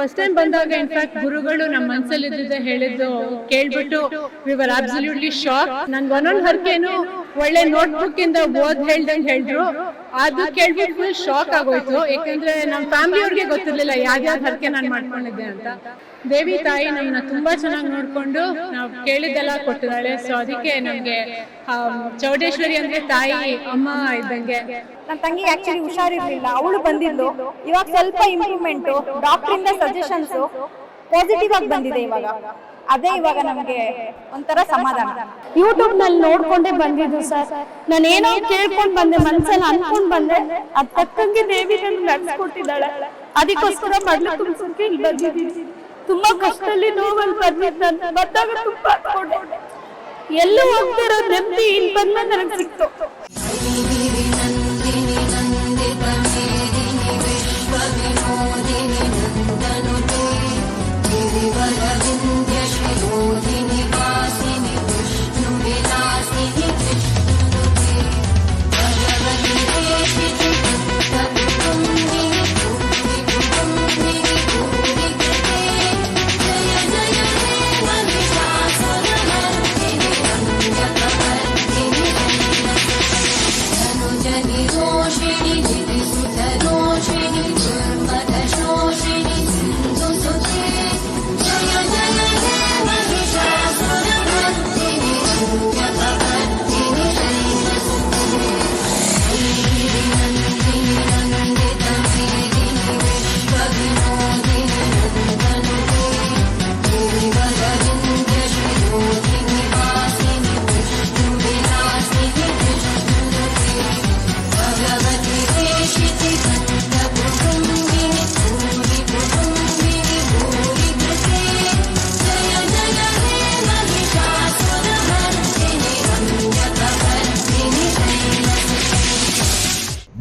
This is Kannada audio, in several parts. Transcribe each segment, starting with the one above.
ಫಸ್ಟ್ ಟೈಮ್ ಬಂದಾಗ ಇನ್ಫ್ಯಾಕ್ಟ್ ಗುರುಗಳು ನಮ್ಮ ಮನಸ್ಸಲ್ಲಿ ಇದ್ದಿದ್ದೆ ಹೇಳಿದ್ದು ಕೇಳ್ಬಿಟ್ಟು ವಿ ವರ್ ಅಬ್ಸಲ್ಯೂಟ್ಲಿ ಶಾಕ್ ನನ್ಗೆ ಒಂದೊಂದು ಹರಕೆನು ಒಳ್ಳೆ ನೋಟ್ ಬುಕ್ ಇಂದ ಓದ್ ಹೇಳ್ದಂಗ್ ಹೇಳಿದ್ರು. ಅದು ಕೇಳ್ಬಿಟ್ಟು ಶಾಕ್ ಆಗೋಯ್ತು. ಯಾಕಂದ್ರೆ ನಮ್ಮ ಫ್ಯಾಮಿಲಿ ಅವ್ರಿಗೆ ಗೊತ್ತಿರ್ಲಿಲ್ಲ ಯಾವ್ಯಾವ ಹರಕೆ ನಾನು ಮಾಡ್ಕೊಂಡಿದ್ದೆ ಅಂತ. ದೇವಿ ತಾಯಿ ನಮ್ಮನ್ನ ತುಂಬಾ ಚೆನ್ನಾಗಿ ನೋಡ್ಕೊಂಡು ನಾವು ಕೇಳಿದ್ದೆಲ್ಲ ಕೊಟ್ಟಿದ್ದಾಳೆ. ಸೊ ಅದಕ್ಕೆ ನಮ್ಗೆ ಚೌಡೇಶ್ವರಿ ಅಂದ್ರೆ ತಾಯಿ ಅಮ್ಮ ಇದ್ದಂಗೆ. ನನ್ನ ತಂಗಿ ಆಕ್ಚುಲಿ ಹುಷಾರಿರ್ಲಿಲ್ಲ. ಅವಳು ಬಂದಿದ್ದು ಇವಾಗ ಸ್ವಲ್ಪ ಇಂಪ್ರೂವ್ಮೆಂಟ್ ಡಾಕ್ಟರ್ ಇಂದ ಸಜೆಷನ್ಸ್ ಪಾಸಿಟಿವ್ ಆಗಿ ಬಂದಿದೆ ಇವಾಗ. ಅದೇ ಇವಾಗ ನಮ್ಗೆ ಒಂಥರ ಸಮಾಧಾನ. ಯೂಟ್ಯೂಬ್ನಲ್ಲಿ ನೋಡ್ಕೊಂಡೇ ಬಂದಿದ್ದು ಸರ್. ನಾನು ಏನೋ ಕೇಳ್ಕೊಂಡ್ ಬಂದೆ ಮನ್ಸಲ್ಲಿ ಅನ್ಕೊಂಡ್ ಬಂದೆ. ಅದ್ ತಕ್ಕಂಗೆ ದೇವಿ ನನ್ಗೆ ನಡ್ಸ್ಕೊಟ್ಟಿದ್ದಾಳೆ. ಅದಕ್ಕೋಸ್ಕರ ಮಡ್ಲು ತುಂಬಿಸೋಕೆ ಇಲ್ಲಿ ಬಂದಿದ್ದೀನಿ. ತುಂಬಾ ಕಷ್ಟದಲ್ಲಿ ನೋವಲ್ಲಿ ಬಂದಿದ್ದು ನಾನು ಬಂದಾಗ ತುಂಬಾ ಅನ್ಕೊಂಡೆ ಎಲ್ಲೂ ಹೋಗ್ತಿರೋ ನೆಮ್ಮದಿ ಇಲ್ಲಿ ಬಂದ್ಮೇಲೆ ನನಗೆ ಸಿಕ್ತು.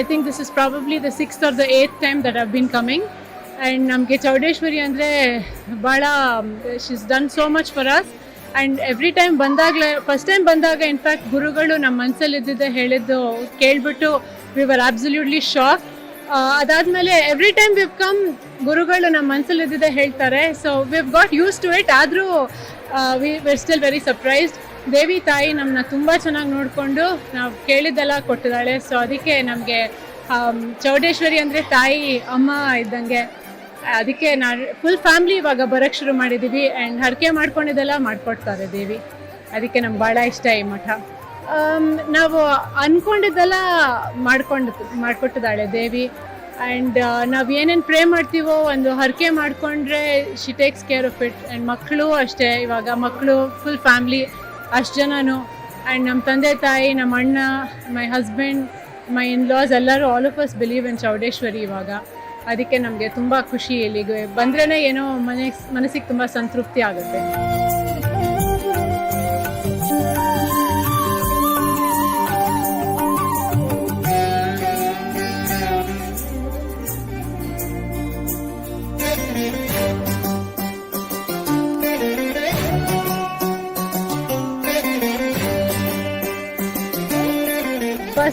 I think this is probably the sixth or the eighth time that have been coming and ನಮಗೆ ಚೌಡೇಶ್ವರಿ ಅಂದರೆ ಭಾಳ she's done so much for us and every time ಬಂದಾಗಲೇ ಫಸ್ಟ್ ಟೈಮ್ ಬಂದಾಗ ಇನ್ಫ್ಯಾಕ್ಟ್ ಗುರುಗಳು ನಮ್ಮ ಮನಸ್ಸಲ್ಲಿ ಇದ್ದಿದ್ದೆ ಹೇಳಿದ್ದು ಕೇಳಿಬಿಟ್ಟು ವಿ ವರ್ ಅಬ್ಸಲ್ಯೂಟ್ಲಿ ಶಾಕ್ ಅದಾದಮೇಲೆ ಎವ್ರಿ ಟೈಮ್ ವಿವ್ ಕಮ್ ಗುರುಗಳು ನಮ್ಮ ಮನಸ್ಸಲ್ಲಿ ಇದ್ದಿದ್ದೆ ಹೇಳ್ತಾರೆ. So we've got use to it ಆದರೂ we were still very surprised ದೇವಿ ತಾಯಿ ನಮ್ಮನ್ನ ತುಂಬ ಚೆನ್ನಾಗಿ ನೋಡಿಕೊಂಡು ನಾವು ಕೇಳಿದ್ದೆಲ್ಲ ಕೊಟ್ಟಿದ್ದಾಳೆ. ಸೊ ಅದಕ್ಕೆ ನಮಗೆ ಚೌಡೇಶ್ವರಿ ಅಂದರೆ ತಾಯಿ, ಅಮ್ಮ ಇದ್ದಂಗೆ ಅದಕ್ಕೆ ನಾನು ಫುಲ್ ಫ್ಯಾಮ್ಲಿ ಇವಾಗ ಬರೋಕ್ಕೆ ಶುರು ಮಾಡಿದ್ದೀವಿ ಆ್ಯಂಡ್ ಹರಕೆ ಮಾಡ್ಕೊಂಡಿದ್ದೆಲ್ಲ ಮಾಡಿಕೊಡ್ತಾರೆ ದೇವಿ. ಅದಕ್ಕೆ ನಮ್ಗೆ ಭಾಳ ಇಷ್ಟ ಈ ಮಠ. ನಾವು ಅಂದ್ಕೊಂಡಿದ್ದೆಲ್ಲ ಮಾಡ್ಕೊಂಡು, ಮಾಡಿಕೊಟ್ಟಿದ್ದಾಳೆ ದೇವಿ. ಆ್ಯಂಡ್ ನಾವು ಏನೇನು ಪ್ರೇ ಮಾಡ್ತೀವೋ ಒಂದು ಹರಕೆ ಮಾಡಿಕೊಂಡ್ರೆ she takes care of it and ಮಕ್ಕಳು ಅಷ್ಟೇ, ಇವಾಗ ಮಕ್ಕಳು ಫುಲ್ ಫ್ಯಾಮ್ಲಿ ಅಷ್ಟು ಜನನು. ಆ್ಯಂಡ್ ನಮ್ಮ ತಂದೆ ತಾಯಿ ನಮ್ಮ ಅಣ್ಣ my husband my in loss ಎಲ್ಲರೂ all of us believe in Chowdeshwari ಇವಾಗ. ಅದಕ್ಕೆ ನಮಗೆ ತುಂಬ ಖುಷಿ ಇಲ್ಲಿಗೆ ಬಂದ್ರೇ ಏನೋ ಮನೆ, ಮನಸ್ಸಿಗೆ ತುಂಬ ಸಂತೃಪ್ತಿ ಆಗುತ್ತೆ.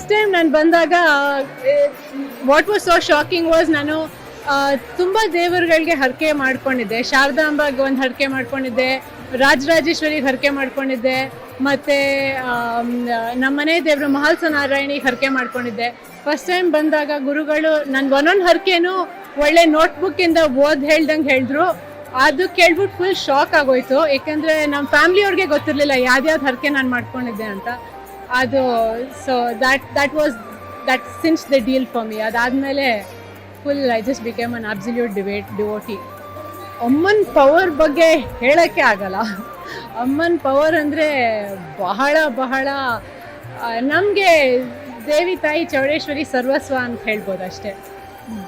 ಫಸ್ಟ್ ಟೈಮ್ ನಾನು ಬಂದಾಗ what was so shocking was ನಾನು ತುಂಬ ದೇವರುಗಳಿಗೆ ಹರಕೆ ಮಾಡ್ಕೊಂಡಿದ್ದೆ. ಶಾರದಾಂಬಾಗೆ ಒಂದು ಹರಕೆ ಮಾಡ್ಕೊಂಡಿದ್ದೆ, ರಾಜರಾಜೇಶ್ವರಿಗೆ ಹರಕೆ ಮಾಡ್ಕೊಂಡಿದ್ದೆ, ಮತ್ತು ನಮ್ಮನೆ ದೇವರು ಮಹಾಲ್ಸ ನಾರಾಯಣಿಗೆ ಹರಕೆ ಮಾಡ್ಕೊಂಡಿದ್ದೆ. ಫಸ್ಟ್ ಟೈಮ್ ಬಂದಾಗ ಗುರುಗಳು ನಾನು ಒಂದೊಂದು ಹರಕೆನೂ ಒಳ್ಳೆ ನೋಟ್ಬುಕ್ಕಿಂದ ಓದ್ ಹೇಳ್ದಂಗೆ ಹೇಳಿದ್ರು. ಅದು ಕೇಳ್ಬಿಟ್ಟು ಫುಲ್ ಶಾಕ್ ಆಗೋಯ್ತು. ಯಾಕಂದ್ರೆ ನಮ್ಮ ಫ್ಯಾಮಿಲಿಯವ್ರಿಗೆ ಗೊತ್ತಿರಲಿಲ್ಲ ಯಾವ್ದ್ಯಾವ್ದು ಹರಕೆ ನಾನು ಮಾಡ್ಕೊಂಡಿದ್ದೆ ಅಂತ. ಅದು so that that was that since the deal for me ಅದಾದಮೇಲೆ full I just became an absolute debate devotee ಅಮ್ಮನ ಪವರ್ ಬಗ್ಗೆ ಹೇಳೋಕ್ಕೆ ಆಗಲ್ಲ. ಅಮ್ಮನ ಪವರ್ ಅಂದರೆ ಬಹಳ ಬಹಳ ನಮಗೆ ದೇವಿ ತಾಯಿ ಚೌಡೇಶ್ವರಿ ಸರ್ವಸ್ವ ಅಂತ ಹೇಳ್ಬೋದು ಅಷ್ಟೇ.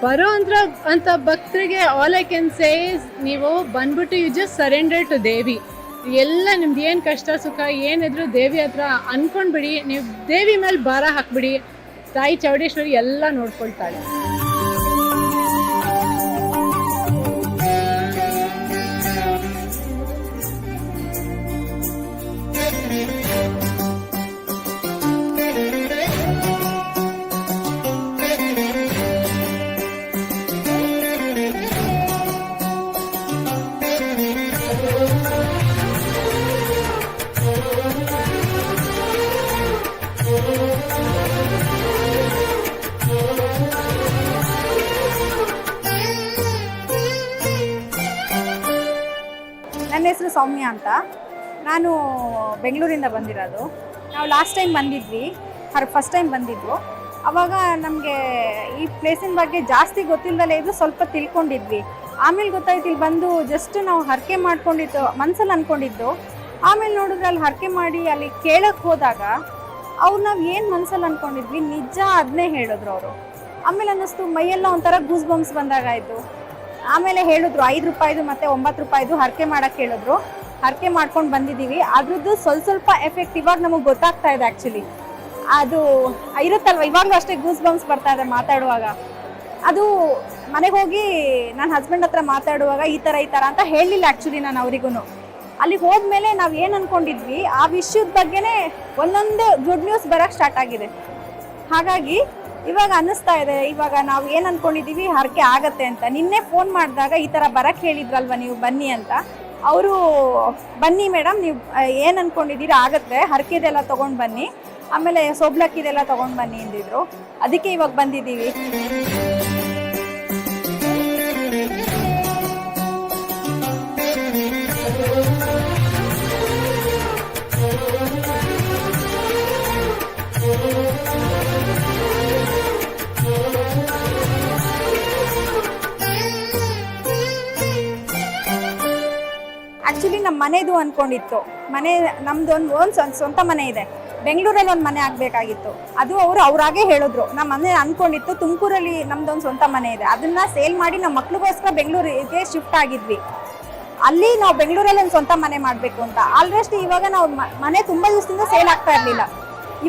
ಬರೋ ಅಂದ್ರ, ಅಂತ ಭಕ್ತರಿಗೆ ಆಲ್ ಐ ಕ್ಯಾನ್ ಸೇಸ್ ನೀವು ಬಂದ್ಬಿಟ್ಟು you just surrender to Devi. ಎಲ್ಲ ನಿಮ್ದು ಏನು ಕಷ್ಟ, ಸುಖ, ಏನಿದ್ರು ದೇವಿ ಹತ್ರ ಅನ್ಕೊಂಡ್ಬಿಡಿ, ನೀವು ದೇವಿ ಮೇಲೆ ಭಾರ ಹಾಕ್ಬಿಡಿ. ತಾಯಿ ಚೌಡೇಶ್ವರಿ ಎಲ್ಲ ನೋಡ್ಕೊಳ್ತಾಳೆ. ಅಂತ. ನಾನು ಬೆಂಗಳೂರಿಂದ ಬಂದಿರೋದು. ನಾವು ಲಾಸ್ಟ್ ಟೈಮ್ ಬಂದಿದ್ವಿ. ಹರ್ ಫಸ್ಟ್ ಟೈಮ್ ಬಂದಿದ್ವು ಅವಾಗ ನಮಗೆ ಈ ಪ್ಲೇಸಿನ ಬಗ್ಗೆ ಜಾಸ್ತಿ ಗೊತ್ತಿಲ್ಲದಲ್ಲೇ ಇದ್ದು ಸ್ವಲ್ಪ ತಿಳ್ಕೊಂಡಿದ್ವಿ. ಆಮೇಲೆ ಗೊತ್ತಾಯ್ತು ಇಲ್ಲಿ ಬಂದು ಜಸ್ಟ್ ನಾವು ಹರಕೆ ಮಾಡ್ಕೊಂಡಿದ್ದು ಮನಸ್ಸಲ್ಲಿ ಅಂದ್ಕೊಂಡಿದ್ದು ಆಮೇಲೆ ನೋಡಿದ್ರೆ ಅಲ್ಲಿ ಹರಕೆ ಮಾಡಿ ಅಲ್ಲಿ ಕೇಳಕ್ಕೆ ಹೋದಾಗ ಅವ್ರು ನಾವು ಏನು ಮನಸ್ಸಲ್ಲಿ ಅಂದ್ಕೊಂಡಿದ್ವಿ ನಿಜ ಅದನ್ನೇ ಹೇಳಿದ್ರು ಅವರು. ಆಮೇಲೆ ಅನ್ನಿಸ್ತು, ಮೈಯೆಲ್ಲ ಒಂಥರ ಗೂಸ್ ಬಂಪ್ಸ್ ಬಂದಾಗಾಯಿತು ಆಮೇಲೆ ಹೇಳಿದ್ರು, ಐದು ರೂಪಾಯಿದು ಮತ್ತೆ ಒಂಬತ್ತು ರೂಪಾಯಿದು ಹರಕೆ ಮಾಡೋಕ್ಕೆ ಹೇಳಿದ್ರು ಹರಕೆ ಮಾಡ್ಕೊಂಡು ಬಂದಿದ್ದೀವಿ. ಅದ್ರದ್ದು ಸ್ವಲ್ಪ ಸ್ವಲ್ಪ ಎಫೆಕ್ಟ್ ಇವಾಗ ನಮಗೆ ಗೊತ್ತಾಗ್ತಾ ಇದೆ ಆ್ಯಕ್ಚುಲಿ ಅದು ಇರುತ್ತಲ್ವ, ಇವಾಗಲೂ ಅಷ್ಟೇ ಗೂಸ್ ಬಂಪ್ಸ್ ಬರ್ತಾ ಇದೆ ಮಾತಾಡುವಾಗ. ಅದು ಮನೆಗೆ ಹೋಗಿ ನನ್ನ ಹಸ್ಬೆಂಡ್ ಹತ್ರ ಮಾತಾಡುವಾಗ ಈ ಥರ ಈ ಥರ ಅಂತ ಹೇಳಲಿಲ್ಲ ಆ್ಯಕ್ಚುಲಿ ನಾನು ಅವರಿಗೂ ಅಲ್ಲಿಗೆ ಹೋದ್ಮೇಲೆ ನಾವು ಏನು ಅಂದ್ಕೊಂಡಿದ್ವಿ ಆ ವಿಷಯದ ಬಗ್ಗೆನೇ ಒಂದೊಂದು ಗುಡ್ ನ್ಯೂಸ್ ಬರೋಕ್ಕೆ ಸ್ಟಾರ್ಟ್ ಆಗಿದೆ. ಹಾಗಾಗಿ ಇವಾಗ ಅನ್ನಿಸ್ತಾ ಇದೆ, ಇವಾಗ ನಾವು ಏನು ಅಂದ್ಕೊಂಡಿದ್ದೀವಿ ಹರಕೆ ಆಗತ್ತೆ ಅಂತ. ನಿನ್ನೆ ಫೋನ್ ಮಾಡಿದಾಗ ಈ ಥರ ಬರಕ್ಕೆ ಹೇಳಿದ್ರಲ್ವ ನೀವು ಬನ್ನಿ ಅಂತ. ಅವರು, ಬನ್ನಿ ಮೇಡಮ್, ನೀವು ಏನು ಅನ್ಕೊಂಡಿದ್ದೀರಿ? ಆಗತ್ತೆ, ಹರಕೆದೆಲ್ಲ ತೊಗೊಂಡು ಬನ್ನಿ. ಆಮೇಲೆ ಸೊಬ್ಲಕ್ಕಿದೆಲ್ಲ ತೊಗೊಂಡು ಬನ್ನಿ ಅಂದಿದ್ರು. ಅದಕ್ಕೆ ಇವಾಗ ಬಂದಿದ್ದೀವಿ. ಆ್ಯಕ್ಚುಲಿ ನಮ್ಮ ಮನೆದು ಅಂದ್ಕೊಂಡಿತ್ತು ಮನೆ, ನಮ್ದು ಒಂದು ಒಂದು ಸ್ವಂತ ಮನೆ ಇದೆ. ಬೆಂಗಳೂರಲ್ಲಿ ಒಂದು ಮನೆ ಆಗಬೇಕಾಗಿತ್ತು. ಅದು ಅವರು ಅವರಾಗೇ ಹೇಳಿದ್ರು. ನಮ್ಮ ಮನೆ ಅಂದ್ಕೊಂಡಿತ್ತು ತುಮಕೂರಲ್ಲಿ ನಮ್ದೊಂದು ಸ್ವಂತ ಮನೆ ಇದೆ. ಅದನ್ನು ಸೇಲ್ ಮಾಡಿ ನಮ್ಮ ಮಕ್ಳಿಗೋಸ್ಕರ ಬೆಂಗಳೂರಿಗೆ ಶಿಫ್ಟ್ ಆಗಿದ್ವಿ. ಅಲ್ಲಿ ನಾವು ಬೆಂಗಳೂರಲ್ಲಿ ಒಂದು ಸ್ವಂತ ಮನೆ ಮಾಡಬೇಕು ಅಂತ. ಆಲ್ರೆಸ್ಟ್ ಇವಾಗ ನಾವು ಮನೆ ತುಂಬ ದಿವಸದಿಂದ ಸೇಲ್ ಆಗ್ತಾ ಇರಲಿಲ್ಲ.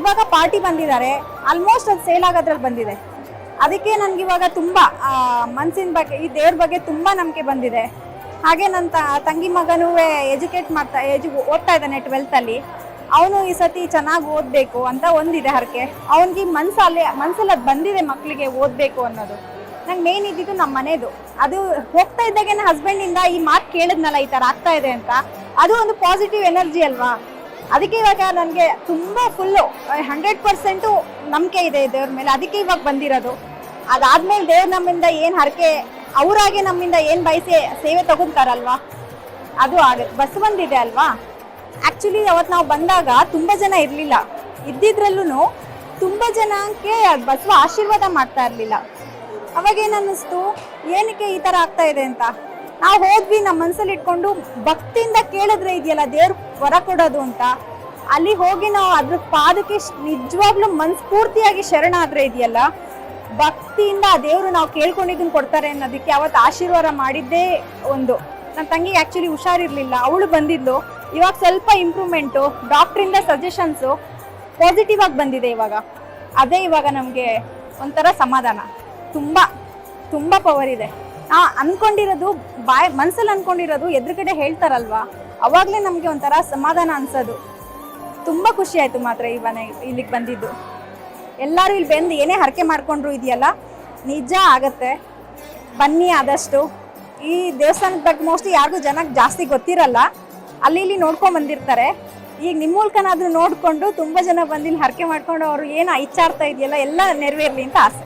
ಇವಾಗ ಪಾರ್ಟಿ ಬಂದಿದ್ದಾರೆ. ಆಲ್ಮೋಸ್ಟ್ ಅದು ಸೇಲ್ ಆಗೋದ್ರಲ್ಲಿ ಬಂದಿದೆ. ಅದಕ್ಕೆ ನನಗಿವಾಗ ತುಂಬ ಮನಸ್ಸಿನ ಬಗ್ಗೆ, ಈ ದೇವ್ರ ಬಗ್ಗೆ ತುಂಬ ನಂಬಿಕೆ ಬಂದಿದೆ. ಹಾಗೆ ನನ್ನ ತಂಗಿ ಮಗನೂ ಎಜುಕೇಟ್ ಮಾಡ್ತಾ ಎಜು ಓದ್ತಾ ಇದ್ದಾನೆ ಟ್ವೆಲ್ತಲ್ಲಿ ಅವನು ಈ ಸತಿ ಚೆನ್ನಾಗಿ ಓದಬೇಕು ಅಂತ ಒಂದಿದೆ ಹರಕೆ. ಅವನಿಗೆ ಮನ್ಸಲ್ಲಿ ಮನ್ಸಲ್ಲಿ ಅದು ಬಂದಿದೆ ಮಕ್ಕಳಿಗೆ ಓದಬೇಕು ಅನ್ನೋದು. ನಂಗೆ ಮೇನ್ ಇದ್ದಿದ್ದು ನಮ್ಮ ಮನೆಯದು ಅದು ಹೋಗ್ತಾ ಇದ್ದಾಗೇನೆ ಹಸ್ಬೆಂಡಿಂದ ಈ ಮಾತು ಕೇಳಿದ್ನಲ್ಲ, ಈ ಥರ ಆಗ್ತಾ ಇದೆ ಅಂತ. ಅದು ಒಂದು ಪಾಸಿಟಿವ್ ಎನರ್ಜಿ ಅಲ್ವಾ? ಅದಕ್ಕೆ ಇವಾಗ ನನಗೆ ತುಂಬ ಫುಲ್ಲು ಹಂಡ್ರೆಡ್ ಪರ್ಸೆಂಟು ನಂಬಿಕೆ ಇದೆ ದೇವ್ರ ಮೇಲೆ. ಅದಕ್ಕೆ ಇವಾಗ ಬಂದಿರೋದು. ಅದಾದ್ಮೇಲೆ ದೇವ್ರ ನಮ್ಮಿಂದ ಏನು ಹರಕೆ ಅವರಾಗೆ ನಮ್ಮಿಂದ ಏನು ಬಯಸಿ ಸೇವೆ ತಗೊಂತಾರಲ್ವಾ? ಅದು ಆಗ ಬಸ್ ಬಂದಿದೆ ಅಲ್ವಾ? ಆ್ಯಕ್ಚುಲಿ ಅವತ್ತು ನಾವು ಬಂದಾಗ ತುಂಬ ಜನ ಇರಲಿಲ್ಲ. ಇದ್ದಿದ್ರಲ್ಲೂ ತುಂಬ ಜನಕ್ಕೆ ಬಸವ ಆಶೀರ್ವಾದ ಮಾಡ್ತಾ ಇರಲಿಲ್ಲ. ಅವಾಗ ಏನು ಅನ್ನಿಸ್ತು ಏನಕ್ಕೆ ಈ ಥರ ಆಗ್ತಾ ಇದೆ ಅಂತ? ನಾವು ಹೋದ್ವಿ ನಮ್ಮ ಮನಸ್ಸಲ್ಲಿ ಇಟ್ಕೊಂಡು ಭಕ್ತಿಯಿಂದ ಕೇಳಿದ್ರೆ ಇದೆಯಲ್ಲ ದೇವ್ರ ಹೊರ ಕೊಡೋದು ಅಂತ? ಅಲ್ಲಿ ಹೋಗಿ ನಾವು ಅದ್ರ ಪಾದಕ್ಕೆ ನಿಜವಾಗ್ಲೂ ಮನಸ್ಫೂರ್ತಿಯಾಗಿ ಆದರೆ ಇದೆಯಲ್ಲ? ಭಕ್ತಿಯಿಂದ ಆ ದೇವರು ನಾವು ಕೇಳ್ಕೊಂಡಿದ್ದನ್ನು ಕೊಡ್ತಾರೆ ಅನ್ನೋದಕ್ಕೆ ಅವತ್ತು ಆಶೀರ್ವಾದ ಮಾಡಿದ್ದೇ ಒಂದು. ನನ್ನ ತಂಗಿ ಆ್ಯಕ್ಚುಲಿ ಹುಷಾರಿರಲಿಲ್ಲ. ಅವಳು ಬಂದಿದ್ಲು. ಇವಾಗ ಸ್ವಲ್ಪ ಇಂಪ್ರೂವ್ಮೆಂಟು ಡಾಕ್ಟ್ರಿಂದ ಸಜೆಷನ್ಸು ಪಾಸಿಟಿವ್ ಆಗಿ ಬಂದಿದೆ ಇವಾಗ. ಅದೇ ಇವಾಗ ನಮಗೆ ಒಂಥರ ಸಮಾಧಾನ. ತುಂಬ ತುಂಬ ಪವರ್ ಇದೆ. ಆ ಅಂದ್ಕೊಂಡಿರೋದು ಬಾಯ್ ಮನಸ್ಸಲ್ಲಿ ಅಂದ್ಕೊಂಡಿರೋದು ಎದುರುಗಡೆ ಹೇಳ್ತಾರಲ್ವಾ? ಅವಾಗಲೇ ನಮಗೆ ಒಂಥರ ಸಮಾಧಾನ ಅನಿಸೋದು. ತುಂಬ ಖುಷಿ ಆಯಿತು ಮಾತ್ರ ಈ ಮನೆ ಇಲ್ಲಿಗೆ ಬಂದಿದ್ದು. ಎಲ್ಲರೂ ಇಲ್ಲಿ ಬಂದು ಏನೇ ಹರಕೆ ಮಾಡ್ಕೊಂಡ್ರು ಇದೆಯಲ್ಲ, ನಿಜ ಆಗತ್ತೆ. ಬನ್ನಿ ಆದಷ್ಟು. ಈ ದೇವಸ್ಥಾನದ ಬಗ್ಗೆ ಮೋಸ್ಟ್ಲಿ ಯಾರಿಗೂ ಜನಕ್ಕೆ ಜಾಸ್ತಿ ಗೊತ್ತಿರಲ್ಲ. ಅಲ್ಲಿ ಇಲ್ಲಿ ನೋಡ್ಕೊಂಡು ಬಂದಿರ್ತಾರೆ. ಈಗ ನಿಮ್ಮ ಮೂಲಕನಾದ್ರೂ ನೋಡಿಕೊಂಡು ತುಂಬ ಜನ ಬಂದಿಲ್ಲಿ ಹರಕೆ ಮಾಡಿಕೊಂಡು ಅವರು ಏನು ಇಚ್ಛಾರ್ತಾ ಇದೆಯಲ್ಲ, ಎಲ್ಲ ನೆರವೇರಲಿ ಅಂತ ಆಸೆ.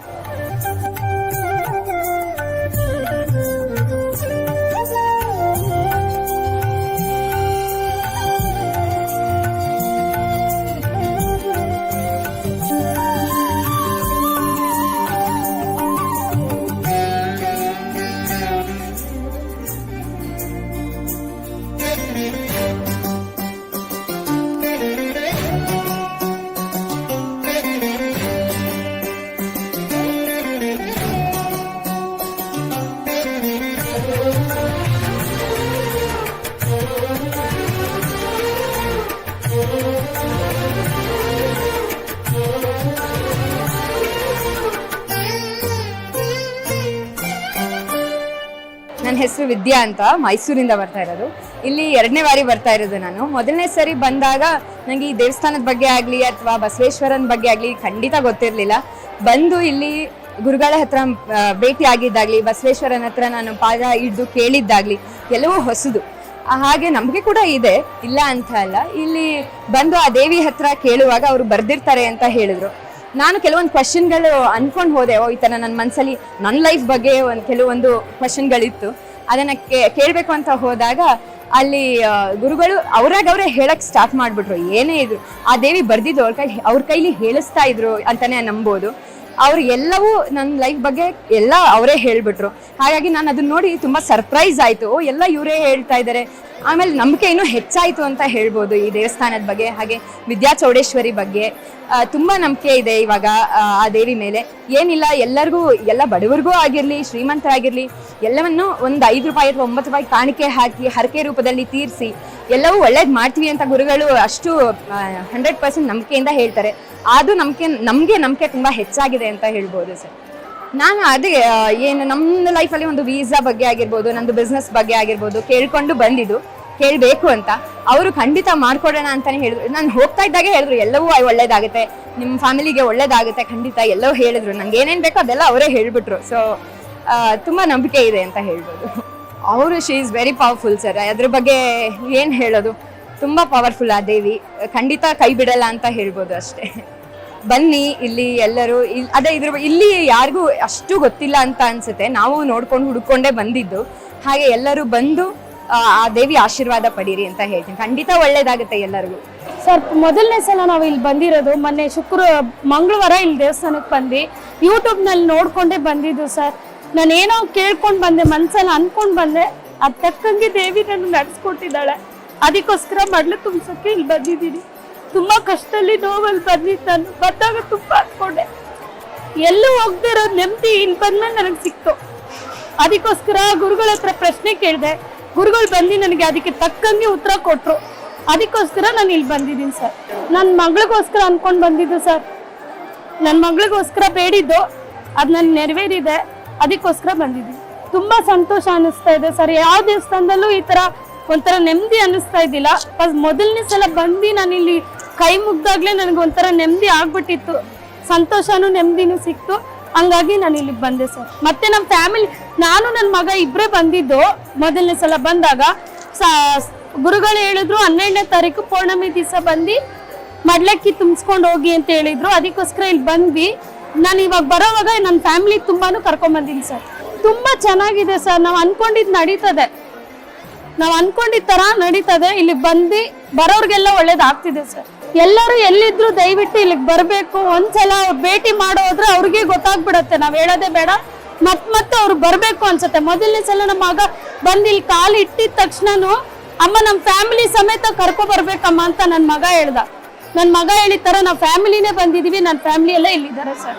ನನ್ನ ಹೆಸರು ವಿದ್ಯಾ ಅಂತ, ಮೈಸೂರಿಂದ ಬರ್ತಾ ಇರೋದು. ಇಲ್ಲಿ ಎರಡನೇ ಬಾರಿ ಬರ್ತಾ ಇರೋದು ನಾನು. ಮೊದಲನೇ ಸರಿ ಬಂದಾಗ ನನಗೆ ಈ ದೇವಸ್ಥಾನದ ಬಗ್ಗೆ ಆಗಲಿ ಅಥವಾ ಬಸವೇಶ್ವರನ ಬಗ್ಗೆ ಆಗಲಿ ಖಂಡಿತ ಗೊತ್ತಿರಲಿಲ್ಲ. ಬಂದು ಇಲ್ಲಿ ಗುರುಗಳ ಹತ್ರ ಭೇಟಿ ಆಗಿದ್ದಾಗಲಿ ಬಸವೇಶ್ವರನ ಹತ್ರ ನಾನು ಪಾದ ಹಿಡಿದು ಕೇಳಿದ್ದಾಗಲಿ, ಎಲ್ಲವೂ ಹೊಸದು. ಹಾಗೆ ನಮಗೆ ಕೂಡ ಇದೆ. ಇಲ್ಲ ಅಂತ ಅಲ್ಲ. ಇಲ್ಲಿ ಬಂದು ಆ ದೇವಿ ಹತ್ರ ಕೇಳುವಾಗ ಅವರು ಬರ್ದಿರ್ತಾರೆ ಅಂತ ಹೇಳಿದ್ರು. ನಾನು ಕೆಲವೊಂದು ಕ್ವಶನ್ಗಳು ಅನ್ಕೊಂಡು ಹೋದೆ. ಓ, ಈ ಥರ ನನ್ನ ಮನಸ್ಸಲ್ಲಿ ನನ್ನ ಲೈಫ್ ಬಗ್ಗೆ ಒಂದು ಕೆಲವೊಂದು ಕ್ವಶನ್ಗಳಿತ್ತು ಅದನ್ನು ಕೇಳಬೇಕು ಅಂತ ಹೋದಾಗ ಅಲ್ಲಿ ಗುರುಗಳು ಅವ್ರಾಗ ಅವರೇ ಹೇಳಕ್ ಸ್ಟಾರ್ಟ್ ಮಾಡಿಬಿಟ್ರು. ಏನೇ ಇದ್ರು ಆ ದೇವಿ ಬರ್ದಿದ್ದು ಅವ್ರ ಕೈ, ಅವ್ರ ಕೈಲಿ ಹೇಳಿಸ್ತಾ ಇದ್ರು ಅಂತಾನೆ ನಂಬೋದು. ಅವ್ರು ಎಲ್ಲವೂ ನನ್ನ ಲೈಫ್ ಬಗ್ಗೆ ಎಲ್ಲ ಅವರೇ ಹೇಳ್ಬಿಟ್ರು. ಹಾಗಾಗಿ ನಾನು ಅದನ್ನ ನೋಡಿ ತುಂಬಾ ಸರ್ಪ್ರೈಸ್ ಆಯ್ತು. ಎಲ್ಲ ಇವರೇ ಹೇಳ್ತಾ ಇದ್ದಾರೆ ಆಮೇಲೆ ನಂಬಿಕೆ ಇನ್ನೂ ಹೆಚ್ಚಾಯಿತು ಅಂತ ಹೇಳ್ಬೋದು ಈ ದೇವಸ್ಥಾನದ ಬಗ್ಗೆ, ಹಾಗೆ ವಿದ್ಯಾ ಚೌಡೇಶ್ವರಿ ಬಗ್ಗೆ. ತುಂಬ ನಂಬಿಕೆ ಇದೆ ಇವಾಗ ಆ ದೇವಿ ಮೇಲೆ. ಏನಿಲ್ಲ, ಎಲ್ಲರಿಗೂ, ಎಲ್ಲ ಬಡವರಿಗೂ ಆಗಿರಲಿ, ಶ್ರೀಮಂತರಾಗಿರಲಿ, ಎಲ್ಲವನ್ನು ಒಂದು ಐದು ರೂಪಾಯಿ ಅಥವಾ ಒಂಬತ್ತು ರೂಪಾಯಿ ಕಾಣಿಕೆ ಹಾಕಿ, ಹರಕೆ ರೂಪದಲ್ಲಿ ತೀರಿಸಿ ಎಲ್ಲವೂ ಒಳ್ಳೇದು ಮಾಡ್ತೀವಿ ಅಂತ ಗುರುಗಳು ಅಷ್ಟು ಹಂಡ್ರೆಡ್ ಪರ್ಸೆಂಟ್ ನಂಬಿಕೆಯಿಂದ ಹೇಳ್ತಾರೆ. ಅದು ನಂಬಿಕೆ ನಮಗೆ ನಂಬಿಕೆ ತುಂಬ ಹೆಚ್ಚಾಗಿದೆ ಅಂತ ಹೇಳ್ಬೋದು ಸರ್. ನಾನು ಅದೇ ಏನು ನಮ್ಮ ಲೈಫಲ್ಲಿ ಒಂದು ವೀಸಾ ಬಗ್ಗೆ ಆಗಿರ್ಬೋದು, ನಂದು ಬಿಸ್ನೆಸ್ ಬಗ್ಗೆ ಆಗಿರ್ಬೋದು ಕೇಳ್ಕೊಂಡು ಬಂದಿದ್ದು, ಕೇಳಬೇಕು ಅಂತ. ಅವರು ಖಂಡಿತ ಮಾಡ್ಕೊಡೋಣ ಅಂತಲೇ ಹೇಳಿದ್ರು. ನಾನು ಹೋಗ್ತಾ ಇದ್ದಾಗೆ ಹೇಳಿದ್ರು, ಎಲ್ಲವೂ ಒಳ್ಳೇದಾಗುತ್ತೆ ನಿಮ್ಮ ಫ್ಯಾಮಿಲಿಗೆ ಒಳ್ಳೇದಾಗುತ್ತೆ, ಖಂಡಿತ ಎಲ್ಲವೂ ಹೇಳಿದ್ರು. ನಂಗೆ ಏನೇನು ಬೇಕೋ ಅದೆಲ್ಲ ಅವರೇ ಹೇಳಿಬಿಟ್ರು. ಸೊ ತುಂಬ ನಂಬಿಕೆ ಇದೆ ಅಂತ ಹೇಳ್ಬೋದು. ಅವರು she is very powerful sir ಅದ್ರ ಬಗ್ಗೆ ಏನು ಹೇಳೋದು? ತುಂಬ ಪವರ್ಫುಲ್ ಆ ದೇವಿ. ಖಂಡಿತ ಕೈ ಬಿಡಲ್ಲ ಅಂತ ಹೇಳ್ಬೋದು ಅಷ್ಟೇ. ಬನ್ನಿ ಇಲ್ಲಿ ಎಲ್ಲರೂ ಇಲ್ಲಿ ಅದೇ ಇದ್ರ ಇಲ್ಲಿ ಯಾರಿಗೂ ಅಷ್ಟು ಗೊತ್ತಿಲ್ಲ ಅಂತ ಅನ್ಸುತ್ತೆ. ನಾವು ನೋಡ್ಕೊಂಡು ಹುಡ್ಕೊಂಡೇ ಬಂದಿದ್ದು. ಹಾಗೆ ಎಲ್ಲರೂ ಬಂದು ಆ, ದೇವಿ ಆಶೀರ್ವಾದ ಪಡೀರಿ ಅಂತ ಹೇಳ್ತೀನಿ. ಖಂಡಿತ ಒಳ್ಳೇದಾಗುತ್ತೆ ಎಲ್ಲರಿಗೂ. ಸರ್ ಮೊದಲನೇ ಸಲ ನಾವು ಇಲ್ಲಿ ಬಂದಿರೋದು ಮೊನ್ನೆ ಶುಕ್ರ ಮಂಗಳವಾರ ಇಲ್ಲಿ ದೇವಸ್ಥಾನಕ್ಕೆ ಬಂದು ಯೂಟ್ಯೂಬ್ನಲ್ಲಿ ನೋಡ್ಕೊಂಡೇ ಬಂದಿದ್ದು ಸರ್. ನಾನು ಏನೋ ಕೇಳ್ಕೊಂಡು ಬಂದೆ, ಮನ್ಸಲ್ಲಿ ಅನ್ಕೊಂಡು ಬಂದೆ, ಅದ್ ತಕ್ಕಂಗೆ ದೇವಿ ನನ್ನ ನಡ್ಸ್ಕೊಟ್ಟಿದ್ದಾಳೆ. ಅದಕ್ಕೋಸ್ಕರ ಮಡ್ಲು ತುಂಬಿಸೋಕೆ ಇಲ್ಲಿ ಬಂದಿದ್ದೀನಿ. ತುಂಬಾ ಕಷ್ಟದಲ್ಲಿ ನೋವಲ್ಲಿ ಬಂದಿದ್ದು ನಾನು. ಬಂದಾಗ ತುಂಬಾ ಅನ್ಕೊಂಡೆ ಎಲ್ಲೂ ಹೋಗದೆ ಇರೋ ನೆಮ್ಮದಿ ಇಲ್ಲಿ ಬಂದ್ಮೇಲೆ ನನಗೆ ಸಿಕ್ತು. ಅದಕ್ಕೋಸ್ಕರ ಗುರುಗಳ ಹತ್ರ ಪ್ರಶ್ನೆ ಕೇಳಿದೆ. ಗುರುಗಳು ಬಂದು ನನಗೆ ಅದಕ್ಕೆ ತಕ್ಕಂಗೆ ಉತ್ತರ ಕೊಟ್ಟರು ಅದಕ್ಕೋಸ್ಕರ ನಾನು ಇಲ್ಲಿ ಬಂದಿದ್ದೀನಿ, ಸರ್. ನನ್ನ ಮಗಳಿಗೋಸ್ಕರ ಅನ್ಕೊಂಡು ಬಂದಿದ್ದು, ಸರ್. ನನ್ನ ಮಗಳಿಗೋಸ್ಕರ ಬೇಡಿದ್ದು, ಅದು ನನ್ನ ನೆರವೇರಿದೆ. ಅದಕ್ಕೋಸ್ಕರ ಬಂದಿದ್ದೀವಿ ತುಂಬಾ ಸಂತೋಷ ಅನ್ನಿಸ್ತಾ ಇದೆ ಸರ್. ಯಾವ ದೇವಸ್ಥಾನದಲ್ಲೂ ಈ ತರ ಒಂಥರ ನೆಮ್ಮದಿ ಅನ್ನಿಸ್ತಾ ಇದ್ದಿಲ್ಲ. ಫಸ್ಟ್ ಮೊದಲನೇ ಸಲ ಬಂದು ನಾನು ಇಲ್ಲಿ ಕೈ ಮುಗ್ದಾಗ್ಲೇ ನನಗೆ ಒಂಥರ ನೆಮ್ಮದಿ ಆಗ್ಬಿಟ್ಟಿತ್ತು. ಸಂತೋಷನೂ ನೆಮ್ಮದಿನೂ ಸಿಕ್ತು. ಹಂಗಾಗಿ ನಾನು ಇಲ್ಲಿಗೆ ಬಂದೆ ಸರ್. ಮತ್ತೆ ನಮ್ಮ ಫ್ಯಾಮಿಲಿ, ನಾನು ನನ್ನ ಮಗ ಇಬ್ಬರೇ ಬಂದಿದ್ದು ಮೊದಲನೇ ಸಲ ಬಂದಾಗ. ಗುರುಗಳು ಹೇಳಿದ್ರು ಹನ್ನೆರಡನೇ ತಾರೀಕು ಪೌರ್ಣಮಿ ದಿವಸ ಬಂದು ಮಡ್ಲಕ್ಕಿ ತುಂಬಿಸ್ಕೊಂಡು ಹೋಗಿ ಅಂತ ಹೇಳಿದ್ರು. ಅದಕ್ಕೋಸ್ಕರ ಇಲ್ಲಿ ಬಂದ್ವಿ. ನಾನು ಇವಾಗ ಬರೋವಾಗ ನನ್ನ ಫ್ಯಾಮಿಲಿ ತುಂಬಾನು ಕರ್ಕೊಂಡ್ ಬಂದೀನಿ ಸರ್ ತುಂಬಾ ಚೆನ್ನಾಗಿದೆ ಸರ್ ನಾವು ಅನ್ಕೊಂಡಿದ್ ನಡೀತದೆ. ನಾವು ಅನ್ಕೊಂಡಿದ್ ತರ ನಡೀತದೆ. ಇಲ್ಲಿ ಬಂದು ಬರೋರ್ಗೆಲ್ಲ ಒಳ್ಳೇದಾಗ್ತಿದೆ ಸರ್ ಎಲ್ಲರೂ ಎಲ್ಲಿದ್ರು ದಯವಿಟ್ಟು ಇಲ್ಲಿಗೆ ಬರಬೇಕು. ಒಂದ್ಸಲ ಅವ್ರು ಭೇಟಿ ಮಾಡೋದ್ರೆ ಅವ್ರಿಗೆ ಗೊತ್ತಾಗ್ಬಿಡತ್ತೆ. ನಾವ್ ಹೇಳೋದೇ ಬೇಡ. ಮತ್ ಮತ್ತೆ ಅವ್ರು ಬರ್ಬೇಕು ಅನ್ಸುತ್ತೆ. ಮೊದಲನೇ ಸಲ ನಮ್ಮ ಮಗ ಬಂದು ಇಲ್ಲಿ ಕಾಲು ಇಟ್ಟಿದ ತಕ್ಷಣನು ಅಮ್ಮ ನಮ್ಮ ಫ್ಯಾಮಿಲಿ ಸಮೇತ ಕರ್ಕೊ ಬರ್ಬೇಕಮ್ಮ ಅಂತ ನನ್ನ ಮಗ ಹೇಳ್ದ. ನನ್ನ ಮಗ ಹೇಳಿದ ತರ ನಾವು ಫ್ಯಾಮಿಲಿನೇ ಬಂದಿದೀವಿ ನನ್ನ ಫ್ಯಾಮಿಲಿ ಎಲ್ಲ ಇಲ್ಲಿದ್ದಾರೆ ಸರ್.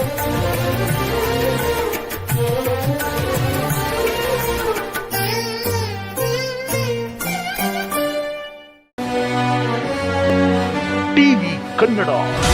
ಟಿವಿ ಕನ್ನಡ